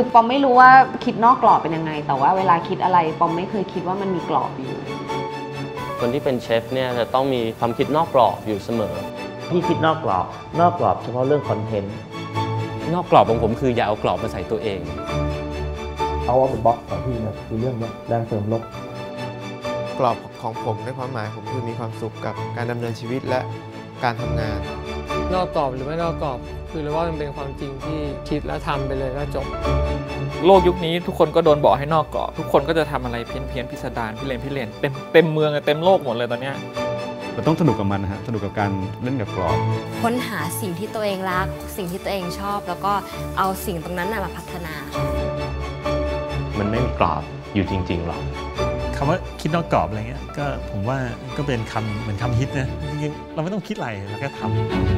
คือปอมไม่รู้ว่าคิดนอกกรอบเป็นยังไง แต่ว่าเวลาคิดอะไรปอมไม่เคยคิดว่ามันมีกรอบอยู่ คนที่เป็นเชฟเนี่ยจะต้องมีความคิดนอกกรอบอยู่เสมอ พี่คิดนอกกรอบ นอกกรอบเฉพาะเรื่องคอนเทนต์ นอกกรอบของผมคืออย่าเอากรอบมาใส่ตัวเอง เอาว่าเป็นบ็อกของพี่เนี่ยคือเรื่องเนี้ยแรงเสริมลบกรอบของผมในความหมายผมคือมีความสุขกับการดำเนินชีวิตและการทำงาน นอกกรอบหรือไม่นอกกรอบ คือเราว่ามันเป็นความจริงที่คิดแล้วทำไปเลยก็จบ โลกยุคนี้ทุกคนก็โดนบอกให้นอกกรอบทุกคนก็จะทำอะไรเพี้ยนเพียนๆพิสดารพิเรนพิเรนเต็มเต็มเมืองอะเต็มโลกหมดเลยตอนเนี้ยเราต้องสนุกกับมันนะฮะสนุกกับการเล่นกับกรอบค้นหาสิ่งที่ตัวเองรัก สิ่งที่ตัวเองชอบ แล้วก็เอาสิ่งตรงนั้นน่ะมาพัฒนา มันไม่มีกรอบอยู่จริงๆหรอกคำว่าคิดนอกกรอบอะไรเงี้ยก็ผมว่าก็เป็นคำเหมือนคำฮิตนะจริงๆเราไม่ต้องคิดอะไรเราแค่ทำ